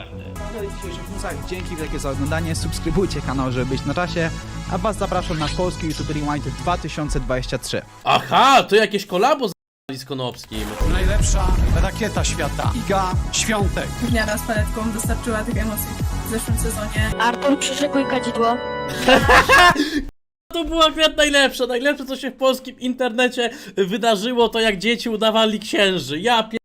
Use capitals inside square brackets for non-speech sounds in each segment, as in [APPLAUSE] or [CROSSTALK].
warte. newsach. Dzięki wielkie za oglądanie. Subskrybujcie kanał, żeby być na czasie. A was zapraszam na polski YouTube Rewind 2023. Aha, to jakieś kolabo z z Konopskim. Najlepsza rakieta świata. Iga Świątek. Gniara z paletką dostarczyła tych emocji w zeszłym sezonie. Artur, przyszykuj kadzidło. [LAUGHS] To było akurat najlepsze, najlepsze co się w polskim internecie wydarzyło, to jak dzieci udawali księży. Ja pier...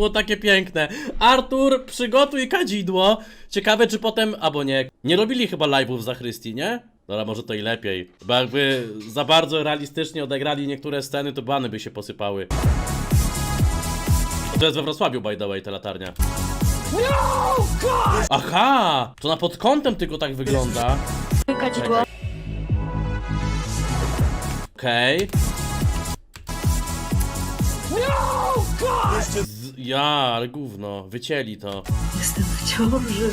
było takie piękne. Artur, przygotuj kadzidło. Ciekawe czy potem, albo nie, nie robili chyba live'ów za Chrystii, nie? Dobra, może to i lepiej. Bo jakby za bardzo realistycznie odegrali niektóre sceny, to bany by się posypały. To jest we Wrocławiu, by the way, ta latarnia. Aha! To na pod kątem tylko tak wygląda. Kadzidło. Okej. Z- Ja, ale gówno, wycięli to. Jestem w ciąży.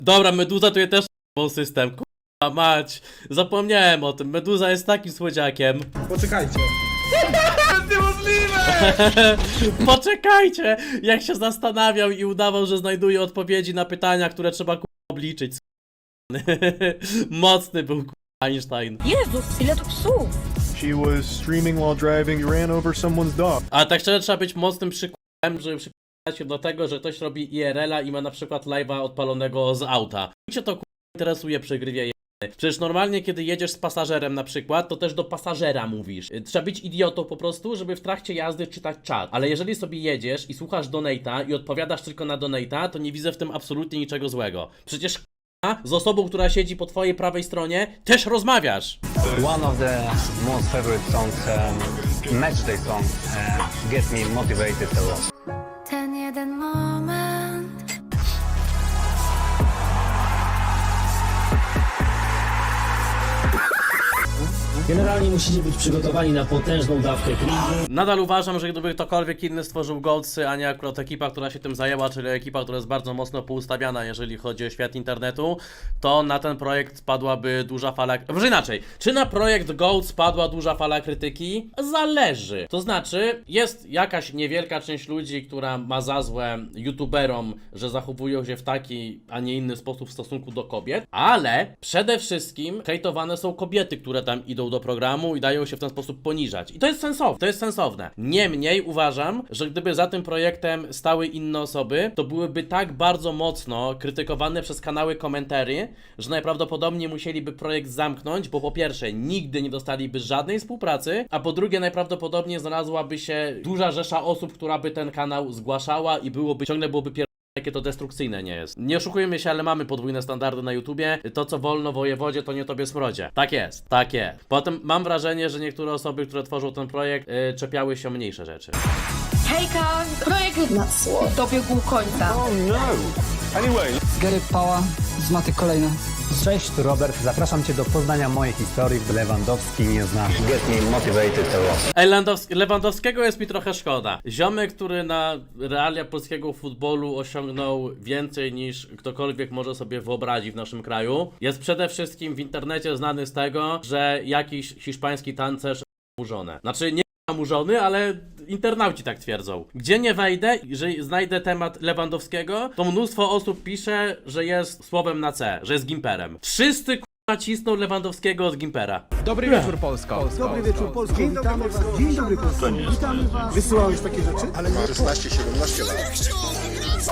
Dobra, Meduza tu jest też był system. Kurwa mać, zapomniałem o tym. Meduza jest takim słodziakiem. Poczekajcie. [LAUGHS] Poczekajcie! Jak się zastanawiał i udawał, że znajduje odpowiedzi na pytania, które trzeba kurwa, obliczyć. [LAUGHS] Mocny był kurwa, Einstein. Jezus, ile tu psów! She was streaming while driving ran over someone's dog. Ale tak szczerze trzeba być mocnym przykładem, żeby przypisać się do tego, że ktoś robi IRL-a i ma na przykład live'a odpalonego z auta. I cię to interesuje przy. Przecież normalnie kiedy jedziesz z pasażerem na przykład, to też do pasażera mówisz. Y, Trzeba być idiotą po prostu, żeby w trakcie jazdy czytać czat. Ale jeżeli sobie jedziesz i słuchasz donate'a i odpowiadasz tylko na donate'a, to nie widzę w tym absolutnie niczego złego. Przecież z osobą, która siedzi po twojej prawej stronie, też rozmawiasz. One of the most favorite songs, um, Matchday song, uh, get me motivated a lot. Ten jeden moment Generalnie musicie być przygotowani na potężną dawkę cringe'u. Nadal uważam, że gdyby ktokolwiek inny stworzył Goldsy, a nie akurat ekipa, która się tym zajęła, czyli ekipa, która jest bardzo mocno poustawiana, jeżeli chodzi o świat internetu, to na ten projekt spadłaby duża fala... Może inaczej, czy na projekt Gold spadła duża fala krytyki? Zależy. To znaczy, jest jakaś niewielka część ludzi, która ma za złe youtuberom, że zachowują się w taki, a nie inny sposób w stosunku do kobiet, ale przede wszystkim hejtowane są kobiety, które tam idą do programu i dają się w ten sposób poniżać. I to jest sensowne. To jest sensowne. Niemniej uważam, że gdyby za tym projektem stały inne osoby, to byłyby tak bardzo mocno krytykowane przez kanały komentarzy, że najprawdopodobniej musieliby projekt zamknąć, bo po pierwsze nigdy nie dostaliby żadnej współpracy, a po drugie najprawdopodobniej znalazłaby się duża rzesza osób, która by ten kanał zgłaszała i byłoby ciągle byłoby pier... Jakie to destrukcyjne nie jest. Nie oszukujmy się, ale mamy podwójne standardy na YouTubie. To, co wolno wojewodzie, to nie tobie smrodzie. Tak jest, tak jest. Potem mam wrażenie, że niektóre osoby, które tworzą ten projekt, yy, czepiały się o mniejsze rzeczy. Hejka, projekt dobiegł końca. Gary Pała z Maty kolejna. Cześć, tu Robert. Zapraszam Cię do poznania mojej historii. Lewandowski nie zna. Get me motivated a lot. Ej, Lewandowskiego jest mi trochę szkoda. Ziomek, który na realia polskiego futbolu osiągnął więcej niż ktokolwiek może sobie wyobrazić w naszym kraju, jest przede wszystkim w internecie znany z tego, że jakiś hiszpański tancerz żonę. Znaczy nie mu żony, ale internauci tak twierdzą. Gdzie nie wejdę, że znajdę temat Lewandowskiego, to mnóstwo osób pisze, że jest słowem na C, że jest gimperem. Wszyscy k***a cisną Lewandowskiego od gimpera. Dobry wieczór Polsko. Dobry wieczór Polski, witamy was. Dzień dobry Polski, witamy was. Wysyłałeś takie rzeczy? Ale nie 16-17 lat.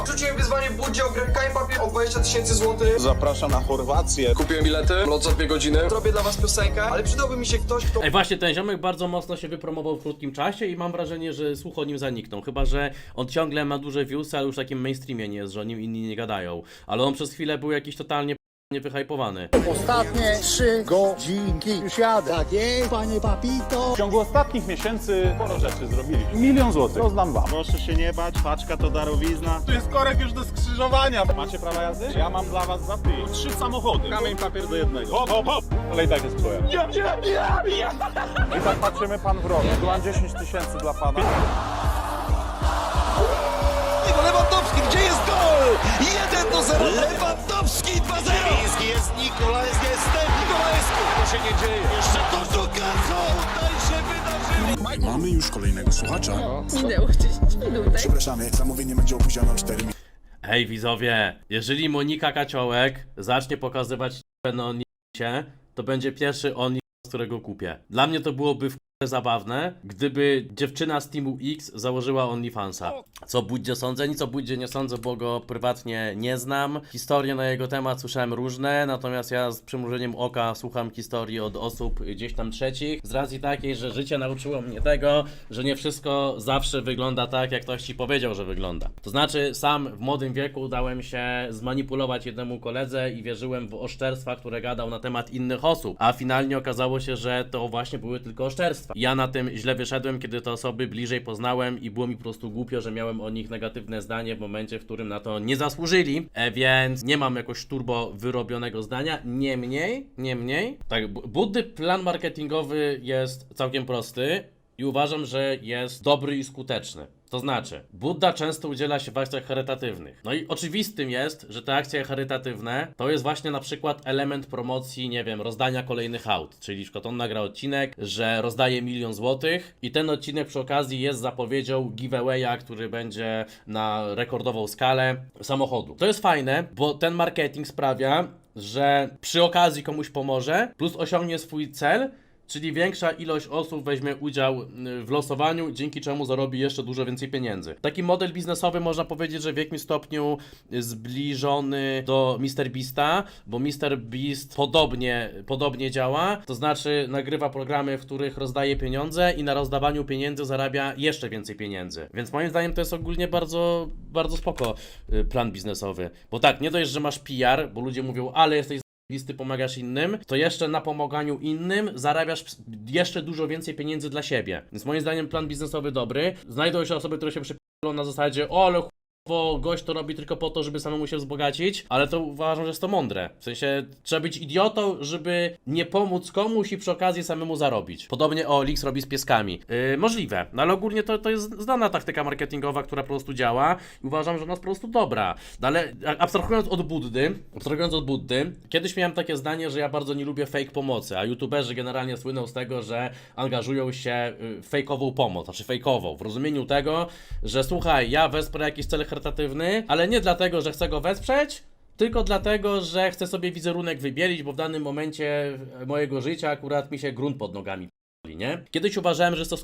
Rzuciłem wyzwanie w budzie, ogrywka i papier o 20 tysięcy złotych. Zapraszam na Chorwację. Kupiłem bilety, lot za dwie godziny. Zrobię dla was piosenkę, ale przydałby mi się ktoś, kto Ej, właśnie ten ziomek bardzo mocno się wypromował w krótkim czasie i mam wrażenie, że słuch o nim zanikną. Chyba, że on ciągle ma duże viewsy, ale już w takim mainstreamie nie jest, że o nim inni nie gadają. Ale on przez chwilę był jakiś totalnie wyhypowany. Ostatnie trzy godzinki. Już jadę. Tak jest, panie papito. W ciągu ostatnich miesięcy sporo rzeczy zrobiliśmy. Milion złotych. Rozdam wam. Proszę się nie bać, paczka to darowizna. Tu jest korek już do skrzyżowania. Macie prawa jazdy? Ja mam dla was za. Trzy samochody. Kamień papier do jednego. Hop, hop, hop. Ale i tak jest twoja. Ja, ja, ja, ja. I tak patrzymy pan w. Tu mam 10 tysięcy dla pana. Lewandowski, gdzie jest? 1 do 0. Lewandowski 2-0. Jest, jest Nikola, jest, jest Nikola, jest. To się nie dzieje. Jeszcze to Dukaso, tutaj się wydarzyło. Mamy już kolejnego słuchacza. Minęło 10 minut? Przepraszamy, zamówienie będzie opóźnione o 4 minuty. Hej widzowie, jeżeli Monika Kaciołek zacznie pokazywać na OnlyFansie, to będzie pierwszy OnlyFans, którego kupię. Dla mnie to byłoby w zabawne, gdyby dziewczyna z Teamu X założyła OnlyFansa. Co Buddzie sądzę? Nic o Buddzie nie sądzę, bo go prywatnie nie znam. Historie na jego temat słyszałem różne, natomiast ja z przymrużeniem oka słucham historii od osób gdzieś tam trzecich, z racji takiej, że życie nauczyło mnie tego, że nie wszystko zawsze wygląda tak, jak ktoś ci powiedział, że wygląda. To znaczy, sam w młodym wieku dałem się zmanipulować jednemu koledze i wierzyłem w oszczerstwa, które gadał na temat innych osób, a finalnie okazało się, że to właśnie były tylko oszczerstwa. Ja na tym źle wyszedłem, kiedy te osoby bliżej poznałem i było mi po prostu głupio, że miałem o nich negatywne zdanie w momencie, w którym na to nie zasłużyli, e, więc nie mam jakoś turbo wyrobionego zdania. Niemniej, niemniej, tak, Bu- Buddy plan marketingowy jest całkiem prosty i uważam, że jest dobry i skuteczny. To znaczy, Buddha często udziela się w akcjach charytatywnych. No i oczywistym jest, że te akcje charytatywne to jest właśnie na przykład element promocji, nie wiem, rozdania kolejnych aut. Czyli przykład on nagra odcinek, że rozdaje milion złotych i ten odcinek przy okazji jest zapowiedzią giveawaya, który będzie na rekordową skalę samochodu. To jest fajne, bo ten marketing sprawia, że przy okazji komuś pomoże, plus osiągnie swój cel, Czyli większa ilość osób weźmie udział y, w losowaniu, dzięki czemu zarobi jeszcze dużo więcej pieniędzy. Taki model biznesowy można powiedzieć, że w jakimś stopniu zbliżony do MrBeasta, bo MrBeast podobnie, podobnie działa, to znaczy nagrywa programy, w których rozdaje pieniądze i na rozdawaniu pieniędzy zarabia jeszcze więcej pieniędzy. Więc moim zdaniem to jest ogólnie bardzo, bardzo spoko y, plan biznesowy. Bo tak, nie dość, że masz PR, bo ludzie mówią, ale jesteś listy pomagasz innym, to jeszcze na pomaganiu innym zarabiasz jeszcze dużo więcej pieniędzy dla siebie. Więc moim zdaniem plan biznesowy dobry. Znajdą się osoby, które się przypilą na zasadzie, o ale bo gość to robi tylko po to, żeby samemu się wzbogacić, ale to uważam, że jest to mądre. W sensie trzeba być idiotą, żeby nie pomóc komuś i przy okazji samemu zarobić. Podobnie o Lix robi z pieskami. Yy, możliwe, no ale ogólnie to, to jest znana taktyka marketingowa, która po prostu działa i uważam, że ona jest po prostu dobra. No ale abstrahując od Buddy, abstrahując od Buddy, kiedyś miałem takie zdanie, że ja bardzo nie lubię fake pomocy, a youtuberzy generalnie słyną z tego, że angażują się y, w fejkową pomoc, znaczy fejkową, w rozumieniu tego, że słuchaj, ja wesprę jakiś cel charytatywny, ale nie dlatego, że chcę go wesprzeć, tylko dlatego, że chcę sobie wizerunek wybielić, bo w danym momencie mojego życia akurat mi się grunt pod nogami nie? Kiedyś uważałem, że jest to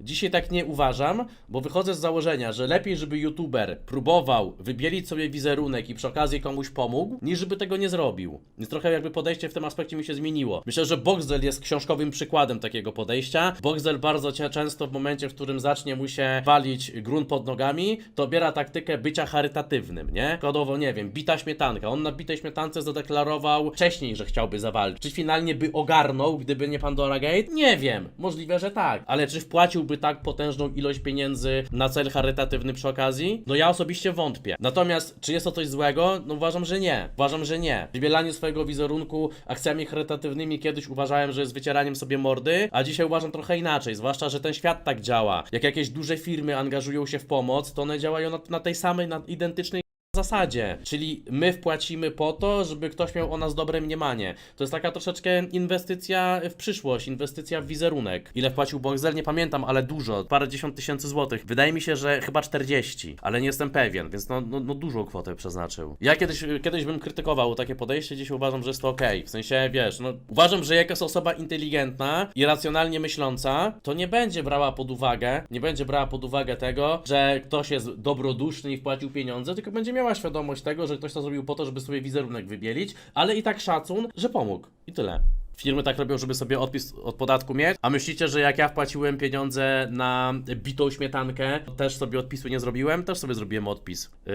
Dzisiaj tak nie uważam, bo wychodzę z założenia, że lepiej, żeby youtuber próbował wybielić sobie wizerunek i przy okazji komuś pomógł, niż żeby tego nie zrobił. Więc trochę jakby podejście w tym aspekcie mi się zmieniło. Myślę, że Boxel jest książkowym przykładem takiego podejścia. Boxel bardzo często w momencie, w którym zacznie mu się walić grunt pod nogami, to biera taktykę bycia charytatywnym, nie? Przykładowo, nie wiem, bita śmietanka. On na bitej śmietance zadeklarował wcześniej, że chciałby zawalczyć. Czy finalnie by ogarnął, gdyby nie Pandora Gate? Nie wiem. Możliwe, że tak. Ale czy wpłaciłby tak potężną ilość pieniędzy na cel charytatywny przy okazji? No ja osobiście wątpię. Natomiast, czy jest to coś złego? No uważam, że nie. Uważam, że nie. Wybielanie swojego wizerunku akcjami charytatywnymi kiedyś uważałem, że jest wycieraniem sobie mordy, a dzisiaj uważam trochę inaczej. Zwłaszcza, że ten świat tak działa. Jak jakieś duże firmy angażują się w pomoc, to one działają na, na tej samej, na identycznej zasadzie. Czyli my wpłacimy po to, żeby ktoś miał o nas dobre mniemanie. To jest taka troszeczkę inwestycja w przyszłość, inwestycja w wizerunek. Ile wpłacił Boxel? Nie pamiętam, ale dużo. Parę dziesiąt tysięcy złotych. Wydaje mi się, że chyba 40, ale nie jestem pewien, więc no, no, no dużą kwotę przeznaczył. Ja kiedyś, kiedyś bym krytykował takie podejście, dziś uważam, że jest to okej. W sensie, wiesz, no uważam, że jak jest osoba inteligentna i racjonalnie myśląca, to nie będzie brała pod uwagę, nie będzie brała pod uwagę tego, że ktoś jest dobroduszny i wpłacił pieniądze, tylko będzie miała świadomość tego, że ktoś to zrobił po to, żeby sobie wizerunek wybielić, ale i tak szacun, że pomógł. I tyle. Firmy tak robią, żeby sobie odpis od podatku mieć. A myślicie, że jak ja wpłaciłem pieniądze na bitą śmietankę, też sobie odpisu nie zrobiłem? Też sobie zrobiłem odpis. Yy,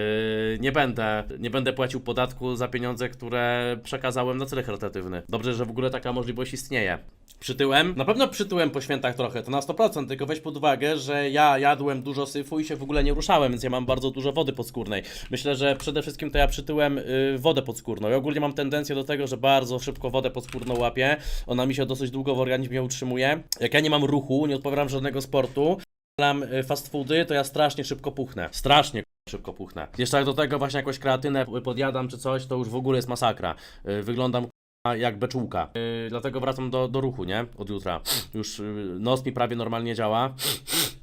nie będę, nie będę płacił podatku za pieniądze, które przekazałem na cel charytatywny. Dobrze, że w ogóle taka możliwość istnieje. Przytyłem? Na pewno przytyłem po świętach trochę, to na 100%, tylko weź pod uwagę, że ja jadłem dużo syfu i się w ogóle nie ruszałem, więc ja mam bardzo dużo wody podskórnej. Myślę, że przede wszystkim to ja przytyłem y, wodę podskórną. Ja ogólnie mam tendencję do tego, że bardzo szybko wodę podskórną łapię. Ona mi się dosyć długo w organizmie utrzymuje. Jak ja nie mam ruchu, nie odpowiadam żadnego sportu, mam y, fast foody, to ja strasznie szybko puchnę. Strasznie szybko puchnę. Jeszcze jak do tego właśnie jakąś kreatynę podjadam czy coś, to już w ogóle jest masakra. Y, Wyglądam jak beczułka. Yy, dlatego wracam do, do ruchu, nie? Od jutra. Już yy, nos mi prawie normalnie działa.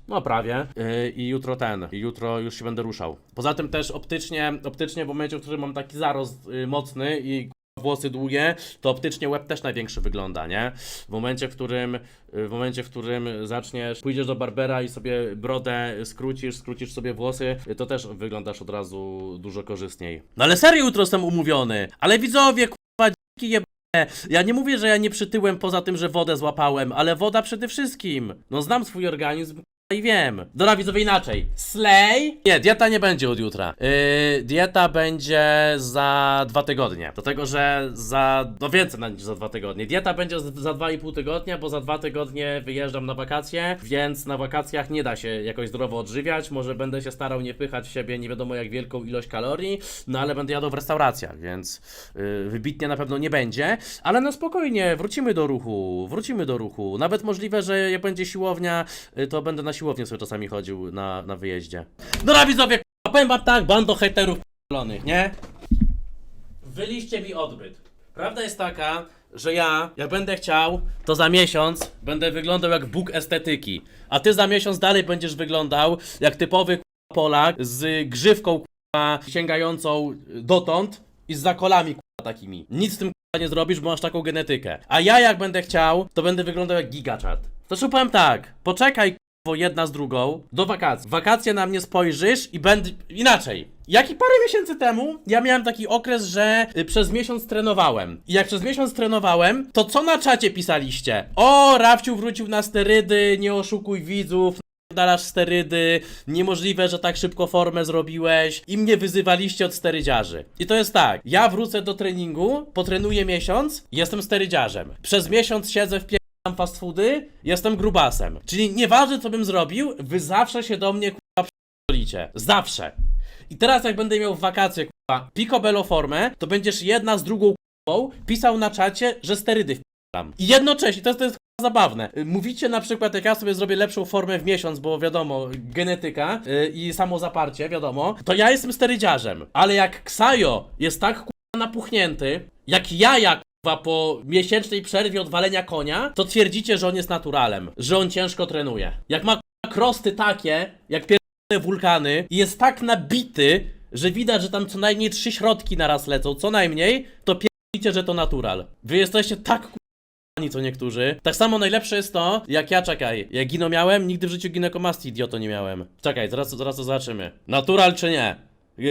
No prawie. Yy, I jutro ten. I jutro już się będę ruszał. Poza tym też optycznie, optycznie w momencie, w którym mam taki zarost yy, mocny i k***a, włosy długie, to optycznie łeb też największy wygląda, nie? W momencie, w którym w momencie, w którym zaczniesz, pójdziesz do barbera i sobie brodę skrócisz, skrócisz sobie włosy, to też wyglądasz od razu dużo korzystniej. No ale serio jutro jestem umówiony. Ale widzowie, dziki jebane. Ja nie mówię, że ja nie przytyłem poza tym, że wodę złapałem, ale woda przede wszystkim. No znam swój organizm, i wiem. Dobra, widzowie, inaczej. Slay? Nie, dieta nie będzie od jutra. Yy, dieta będzie za dwa tygodnie. Dlatego, że za. No więcej niż za dwa tygodnie. Dieta będzie za dwa i pół tygodnia, bo za dwa tygodnie wyjeżdżam na wakacje, więc na wakacjach nie da się jakoś zdrowo odżywiać. Może będę się starał nie pychać w siebie nie wiadomo jak wielką ilość kalorii, no ale będę jadł w restauracjach, więc yy, wybitnie na pewno nie będzie. Ale no spokojnie, wrócimy do ruchu. Wrócimy do ruchu. Nawet możliwe, że jak będzie siłownia, y, to będę na siłownię sobie czasami chodził na, na wyjeździe. Dobra widzowie, k***a, powiem wam tak, bando hejterów p***lonych, nie? Wyliście mi odbyt. Prawda jest taka, że ja, jak będę chciał, to za miesiąc będę wyglądał jak Bóg estetyki. A ty za miesiąc dalej będziesz wyglądał jak typowy k***a, Polak z grzywką k***a, sięgającą dotąd i z zakolami k***a, takimi. Nic z tym k***a, nie zrobisz, bo masz taką genetykę. A ja jak będę chciał, to będę wyglądał jak gigachat. To co powiem tak, poczekaj jedna z drugą do wakacji. Wakacje na mnie spojrzysz i będę... Inaczej. Jak i parę miesięcy temu, ja miałem taki okres, że y, przez miesiąc trenowałem. I jak przez miesiąc trenowałem, to co na czacie pisaliście? O, Rafciu wrócił na sterydy, nie oszukuj widzów, dalasz sterydy, niemożliwe, że tak szybko formę zrobiłeś i mnie wyzywaliście od sterydziarzy. I to jest tak, ja wrócę do treningu, potrenuję miesiąc, jestem sterydziarzem. Przez miesiąc siedzę w pie... fast foody, jestem grubasem. Czyli nieważne co bym zrobił, wy zawsze się do mnie kurwa p***licie. Zawsze. I teraz jak będę miał wakacje kurwa picobello formę, to będziesz jedna z drugą kurwą pisał na czacie, że sterydy wp***lam. I jednocześnie, to jest, to jest kurwa zabawne. Y, Mówicie na przykład, jak ja sobie zrobię lepszą formę w miesiąc, bo wiadomo, genetyka yy, i samo zaparcie, wiadomo, to ja jestem sterydziarzem. Ale jak Ksajo jest tak kurwa napuchnięty, jak jaja po miesięcznej przerwie od walenia konia, to twierdzicie, że on jest naturalem, że on ciężko trenuje. Jak ma krosty takie, jak pier wulkany i jest tak nabity, że widać, że tam co najmniej trzy środki naraz lecą, co najmniej, to pierdolicie, że to natural. Wy jesteście tak k***ani co niektórzy. Tak samo najlepsze jest to, jak ja, czekaj, jak gino miałem, nigdy w życiu ginekomastii idioto nie miałem. Czekaj, zaraz, zaraz to zobaczymy. Natural czy nie?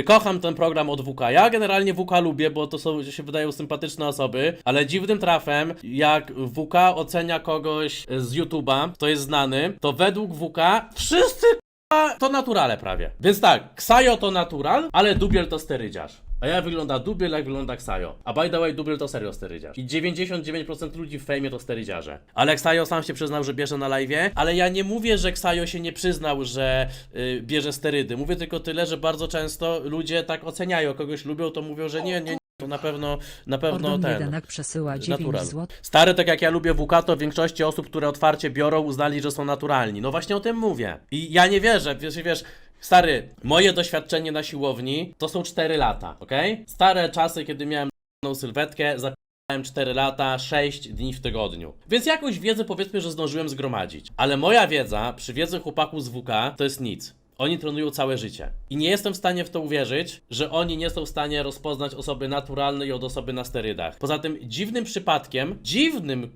Kocham ten program od WK. Ja generalnie WK lubię, bo to są, się wydają sympatyczne osoby, ale dziwnym trafem, jak WK ocenia kogoś z YouTube'a, to jest znany, to według WK wszyscy to naturale prawie. Więc tak, Ksajo to natural, ale Dubiel to sterydziarz. A ja wygląda Dubiel, jak wygląda Ksajo. A by the way, Dubiel to serio sterydziarz. I 99% ludzi w fejmie to sterydziarze. Ale Ksajo sam się przyznał, że bierze na live'ie, ale ja nie mówię, że Ksajo się nie przyznał, że y, bierze sterydy. Mówię tylko tyle, że bardzo często ludzie tak oceniają. Kogoś lubią, to mówią, że nie, nie, nie. To na pewno, na pewno Ordon ten. Jedenak przesyła 9 Natural. zł. Stary, tak jak ja lubię WK, to w większości osób, które otwarcie biorą, uznali, że są naturalni. No właśnie o tym mówię. I ja nie wierzę, wiesz, wiesz, stary, moje doświadczenie na siłowni to są 4 lata, ok? Stare czasy, kiedy miałem sylwetkę, zapałem 4 lata, 6 dni w tygodniu. Więc jakąś wiedzę powiedzmy, że zdążyłem zgromadzić. Ale moja wiedza przy wiedzy chłopaków z WK to jest nic. Oni trenują całe życie. I nie jestem w stanie w to uwierzyć, że oni nie są w stanie rozpoznać osoby naturalnej od osoby na sterydach. Poza tym dziwnym przypadkiem, dziwnym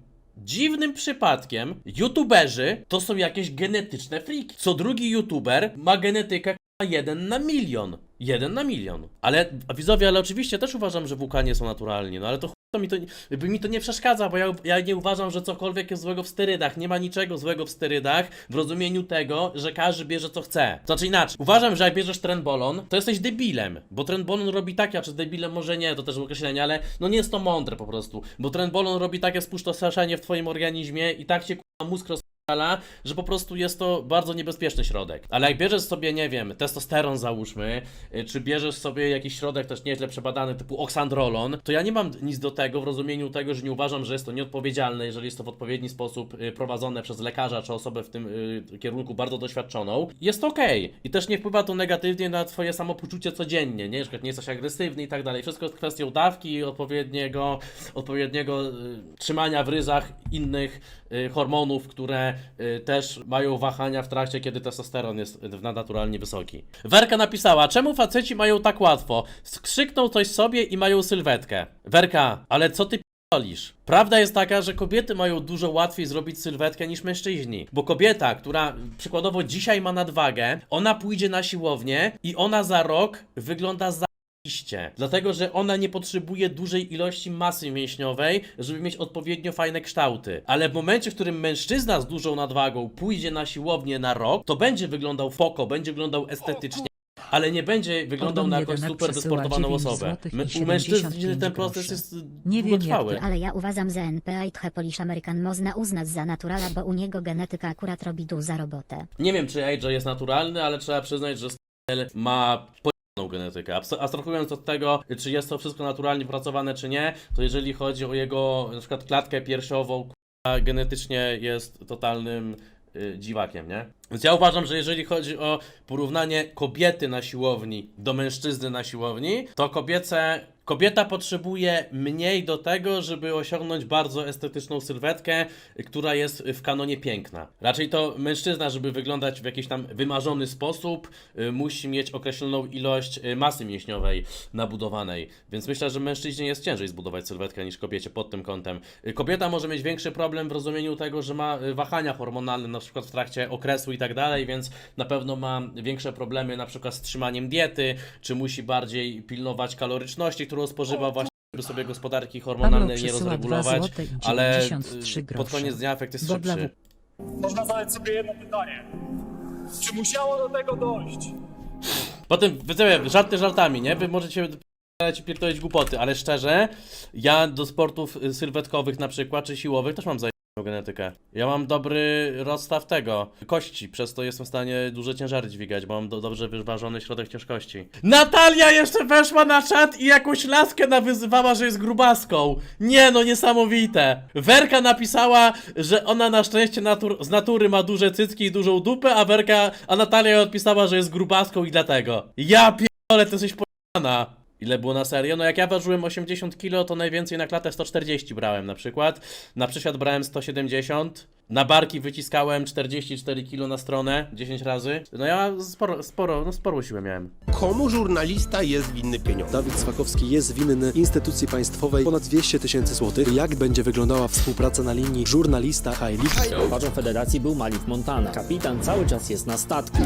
Dziwnym przypadkiem, youtuberzy to są jakieś genetyczne friki. Co drugi youtuber ma genetykę k***a, jeden na milion. Jeden na milion. Ale, widzowie, ale oczywiście też uważam, że WK nie są naturalni, no ale to to mi to, jakby mi to nie przeszkadza, bo ja, ja nie uważam, że cokolwiek jest złego w sterydach. Nie ma niczego złego w sterydach w rozumieniu tego, że każdy bierze co chce. Znaczy inaczej. Uważam, że jak bierzesz trenbolon, to jesteś debilem, bo trenbolon robi takie, a czy debilem może nie, to też określenie, ale no nie jest to mądre po prostu, bo trenbolon robi takie spustoszenie w twoim organizmie i tak cię k***a mózg roz że po prostu jest to bardzo niebezpieczny środek. Ale jak bierzesz sobie, nie wiem, testosteron załóżmy, y, czy bierzesz sobie jakiś środek też nieźle przebadany typu oksandrolon, to ja nie mam nic do tego w rozumieniu tego, że nie uważam, że jest to nieodpowiedzialne, jeżeli jest to w odpowiedni sposób y, prowadzone przez lekarza czy osobę w tym y, kierunku bardzo doświadczoną. Jest okej i też nie wpływa to negatywnie na twoje samopoczucie codziennie, nie? Przykład nie jesteś agresywny i tak dalej. Wszystko jest kwestią dawki i odpowiedniego, odpowiedniego trzymania w ryzach innych hormonów, które też mają wahania w trakcie, kiedy testosteron jest y, naturalnie wysoki. Werka napisała, czemu faceci mają tak łatwo? Skrzykną coś sobie i mają sylwetkę. Werka, ale co ty p***olisz? Prawda jest taka, że kobiety mają dużo łatwiej zrobić sylwetkę niż mężczyźni. Bo kobieta, która przykładowo dzisiaj ma nadwagę, ona pójdzie na siłownię i ona za rok wygląda za Dlatego, że ona nie potrzebuje dużej ilości masy mięśniowej, żeby mieć odpowiednio fajne kształty. Ale w momencie, w którym mężczyzna z dużą nadwagą pójdzie na siłownię na rok, to będzie wyglądał foko, będzie wyglądał estetycznie. Ale nie będzie wyglądał na jakąś super wysportowaną osobę. My, u mężczyzn ten proces jest Nie wiem długotrwały. jak ty, ale ja uważam, że NPA i trochę Polish American można uznać za naturala, bo u niego genetyka akurat robi duża robotę. Nie wiem, czy AJ jest naturalny, ale trzeba przyznać, że Steel ma genetykę. Abs- Abstrahując od tego, czy jest to wszystko naturalnie wypracowane, czy nie, to jeżeli chodzi o jego na przykład klatkę piersiową, genetycznie jest totalnym y, dziwakiem, nie? Więc ja uważam, że jeżeli chodzi o porównanie kobiety na siłowni do mężczyzny na siłowni, to kobiece, kobieta potrzebuje mniej do tego, żeby osiągnąć bardzo estetyczną sylwetkę, która jest w kanonie piękna. Raczej to mężczyzna, żeby wyglądać w jakiś tam wymarzony sposób, y, musi mieć określoną ilość y, masy mięśniowej nabudowanej. Więc myślę, że mężczyźnie jest ciężej zbudować sylwetkę niż kobiecie pod tym kątem. Y, Kobieta może mieć większy problem w rozumieniu tego, że ma wahania hormonalne, na przykład w trakcie okresu i tak dalej, więc na pewno ma większe problemy na przykład z trzymaniem diety, czy musi bardziej pilnować kaloryczności, którą spożywa właśnie żeby sobie gospodarki hormonalnej nie rozregulować, ale y, pod koniec dnia efekt jest szybszy. Można zadać sobie jedno pytanie. Czy musiało do tego dojść? Potem, widzowie, żarty żartami, nie? Wy możecie i pierdolić głupoty, ale szczerze, ja do sportów y, sylwetkowych na przykład, czy siłowych też mam zajętą genetykę. Ja mam dobry rozstaw tego, kości, przez to jestem w stanie duże ciężary dźwigać, bo mam do, dobrze wyważony środek ciężkości. Natalia jeszcze weszła na czat i jakąś laskę nawyzywała, że jest grubaską. Nie no, niesamowite. Werka napisała, że ona na szczęście natur z natury ma duże cycki i dużą dupę, a Werka, a Natalia odpisała, że jest grubaską i dlatego. Ja pierdolę, ty jesteś pojana. Ile było na serio? No jak ja ważyłem 80 kg, to najwięcej na klatę 140 brałem na przykład. Na przysiad brałem 170. Na barki wyciskałem 44 kg na stronę 10 razy. No ja sporo, sporo, no sporo siłę miałem. Komu żurnalista jest winny pieniądze? Dawid Swakowski jest winny instytucji państwowej ponad 200 tysięcy złotych. Jak będzie wyglądała współpraca na linii żurnalista Haili? Twarzą federacji był Malif Montana. Kapitan cały czas jest na statku.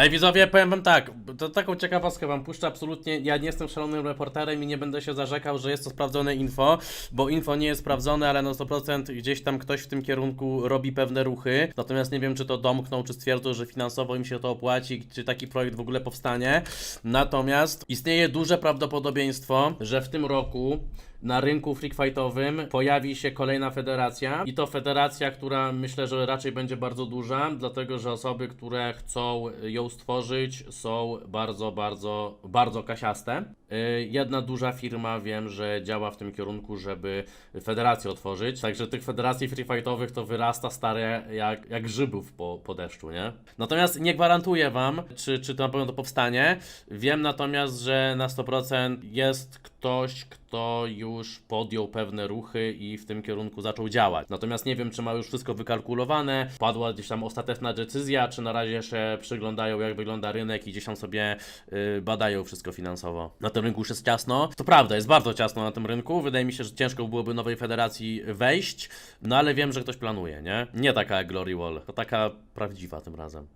Ej widzowie, powiem wam tak, to taką ciekawostkę wam puszczę, absolutnie, ja nie jestem szalonym reporterem i nie będę się zarzekał, że jest to sprawdzone info, bo info nie jest sprawdzone, ale na 100% gdzieś tam ktoś w tym kierunku robi pewne ruchy, natomiast nie wiem czy to domknął, czy stwierdzą, że finansowo im się to opłaci, czy taki projekt w ogóle powstanie, natomiast istnieje duże prawdopodobieństwo, że w tym roku na rynku freakfightowym pojawi się kolejna federacja i to federacja, która myślę, że raczej będzie bardzo duża, dlatego że osoby, które chcą ją stworzyć są bardzo, bardzo, bardzo kasiaste. Yy, Jedna duża firma wiem, że działa w tym kierunku, żeby federację otworzyć, także tych federacji freefightowych to wyrasta stare jak, jak grzybów po, po deszczu, nie? Natomiast nie gwarantuję wam, czy, czy to na pewno to powstanie. Wiem natomiast, że na 100% jest ktoś, kto już podjął pewne ruchy i w tym kierunku zaczął działać. Natomiast nie wiem, czy ma już wszystko wykalkulowane, padła gdzieś tam ostateczna decyzja, czy na razie się przyglądają, jak wygląda rynek i gdzieś tam sobie y, badają wszystko finansowo. Na tym rynku już jest ciasno. To prawda, jest bardzo ciasno na tym rynku. Wydaje mi się, że ciężko byłoby nowej federacji wejść, no ale wiem, że ktoś planuje, nie? Nie taka jak Glory Wall, to taka prawdziwa tym razem.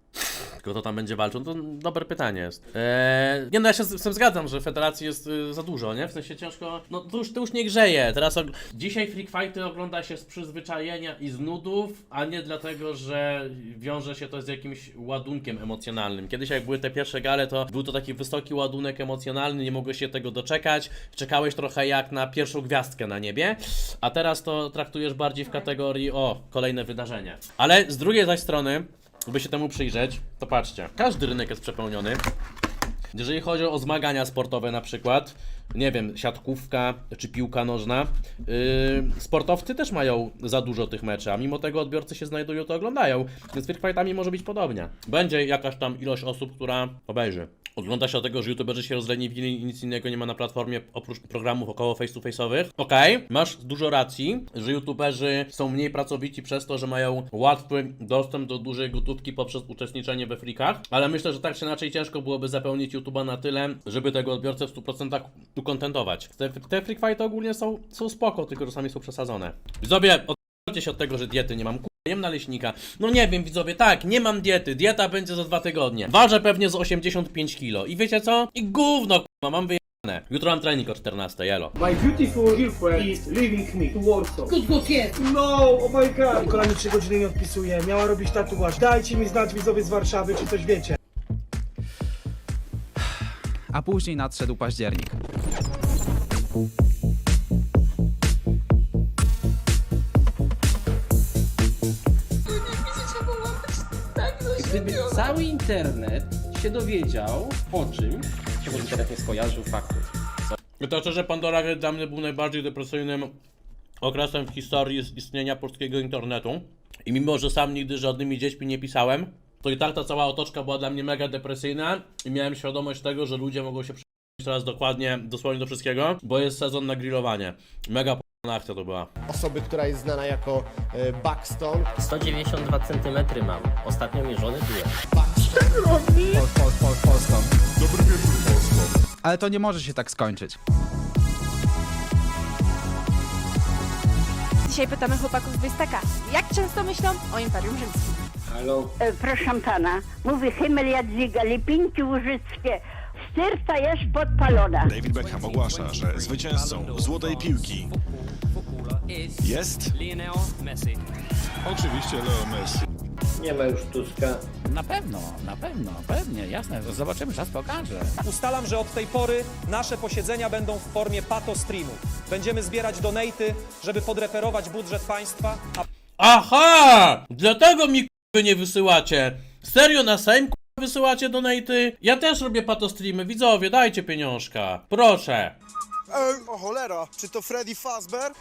Kto tam będzie walczył? To dobre pytanie jest. Eee, nie no, ja się z, z tym zgadzam, że federacji jest y, za dużo, nie? W sensie ciężko, no to już, to już nie grzeje. Teraz og- dzisiaj Freak Fighty ogląda się z przyzwyczajenia i z nudów, a nie dlatego, że wiąże się to z jakimś ładunkiem emocjonalnym. Kiedyś jak były te pierwsze gale, to był to taki wysoki ładunek emocjonalny, nie mogłeś się tego doczekać, czekałeś trochę jak na pierwszą gwiazdkę na niebie, a teraz to traktujesz bardziej w kategorii o, kolejne wydarzenie. Ale z drugiej zaś strony, by się temu przyjrzeć, to patrzcie, każdy rynek jest przepełniony. Jeżeli chodzi o zmagania sportowe na przykład, nie wiem, siatkówka czy piłka nożna, yy, sportowcy też mają za dużo tych meczy, a mimo tego odbiorcy się znajdują, to oglądają. Więc z Freak Fightami może być podobnie. Będzie jakaś tam ilość osób, która obejrzy. Ogląda się o tego, że youtuberzy się rozleniwili i nic innego nie ma na platformie oprócz programów około face to face'owych. Okej, masz dużo racji, że youtuberzy są mniej pracowici przez to, że mają łatwy dostęp do dużej gotówki poprzez uczestniczenie we freakach, ale myślę, że tak czy inaczej ciężko byłoby zapełnić YouTube'a na tyle, żeby tego odbiorcę w 100% ukontentować. Te, te fighty ogólnie są, są spoko, tylko czasami są przesadzone. Widzowie, odchodźcie się od tego, że diety nie mam. Jem naleśnika. No nie wiem, widzowie, tak, nie mam diety. Dieta będzie za dwa tygodnie. Ważę pewnie z 85 kilo. I wiecie co? I gówno, k***a, mam wyjebane. Jutro mam trening o 14, jelo. My beautiful girlfriend is leaving me to Warsaw. Good, good, yes. No, oh my god. Nikola mi 3 godziny nie odpisuje, miała robić tatuaż. Dajcie mi znać widzowie z Warszawy, czy coś wiecie. A później nadszedł październik. Gdyby cały internet się dowiedział o czymś, czego internet nie skojarzył faktów. To szczerze, Pandora Gate dla mnie był najbardziej depresyjnym okresem w historii is- istnienia polskiego internetu. I mimo, że sam nigdy z żadnymi dziećmi nie pisałem, to i tak ta cała otoczka była dla mnie mega depresyjna i miałem świadomość tego, że ludzie mogą się przyjrzeć teraz dokładnie, dosłownie do wszystkiego, bo jest sezon na grillowanie. Mega akcja to była. Osoby, która jest znana jako e, Buxton. 192 cm mam. Ostatnio mierzony byłem. Ale to nie może się tak skończyć. Dzisiaj pytamy chłopaków z Bystaka, jak często myślą o Imperium Rzymskim. Halo? proszę pana, mówi Himmel Jadwiga, Lipinki Łużyckie, sterta jest podpalona. David Beckham ogłasza, że zwycięzcą Złotej Piłki jest Lionel Messi. oczywiście Leo Messi. Nie ma już Tuska. Na pewno, na pewno, pewnie, jasne. Zobaczymy, czas pokaże. Ustalam, że od tej pory nasze posiedzenia będą w formie pato streamu. Będziemy zbierać donaty, żeby podreperować budżet państwa, a Aha! Dlatego mi k***y nie wysyłacie. Serio na Sejm k***y wysyłacie donaty? Ja też robię patostreamy, widzowie, dajcie pieniążka. Proszę. o cholera, czy to Freddy Fazbear?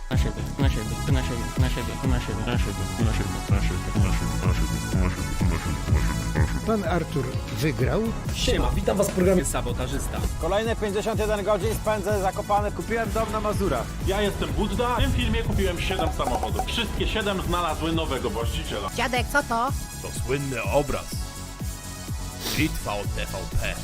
Pan Artur wygrał. Siema, witam was w programie Sabotażysta. Kolejne 51 godzin spędzę zakopany. Kupiłem dom na Mazurach. Ja jestem Budda. W tym filmie kupiłem 7 samochodów. Wszystkie 7 znalazły nowego właściciela. Dziadek, co to? To słynny obraz. Bitwa o TVP.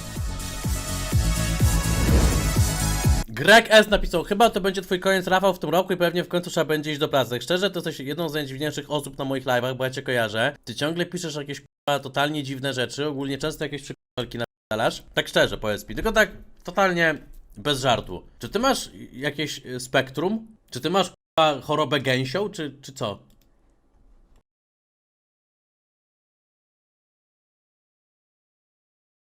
Greg S napisał, chyba to będzie twój koniec Rafał w tym roku i pewnie w końcu trzeba będzie iść do pracy. Szczerze, to jesteś jedną z najdziwniejszych osób na moich live'ach, bo ja cię kojarzę. Ty ciągle piszesz jakieś k***a, totalnie dziwne rzeczy, ogólnie często jakieś przykładki napalasz. Tak szczerze, powiedz mi, tylko tak totalnie bez żartu. Czy ty masz jakieś y, spektrum? Czy ty masz k***a, chorobę gęsią, czy, czy co?